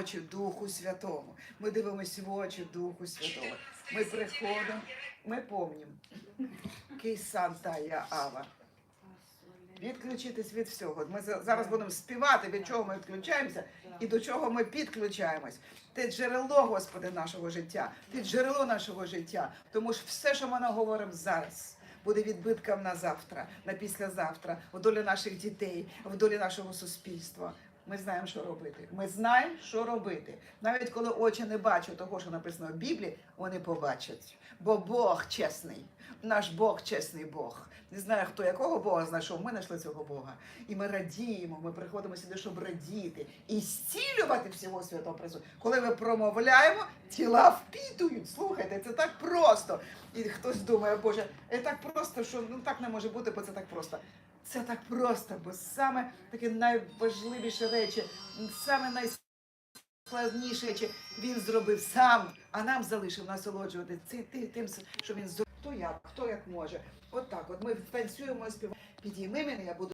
очі Духу Святому. Ми дивимося в очі Духу Святого. Ми приходимо, ми помнимо. Кий Санта я Ава. Відключитись від всього. Ми за- зараз будемо співати, від чого ми відключаємося і до чого ми підключаємось. Ти джерело, Господи, нашого життя, ти джерело нашого життя. Тому що все, що ми наговоримо зараз, буде відбитком на завтра, на післязавтра, в долі наших дітей, в долі нашого суспільства. Ми знаємо, що робити. Ми знаємо, що робити. Навіть коли очі не бачать того, що написано в Біблії, вони побачать. Бо Бог чесний, наш Бог чесний Бог. Не знаю, хто якого Бога знайшов. Ми знайшли цього Бога. І ми радіємо. Ми приходимо сюди, щоб радіти і зцілювати всього святого присуту. Коли ми промовляємо, тіла впітують. Слухайте, це так просто. І хтось думає, Боже, це так просто, що ну так не може бути, бо це так просто. Це так просто, бо саме такі найважливіші речі, саме найскладніші речі він зробив сам, а нам залишив насолоджувати тим, що він зробив. Хто як, хто як може. От так, от ми танцюємо, співаємо. Підійми мене, я буду.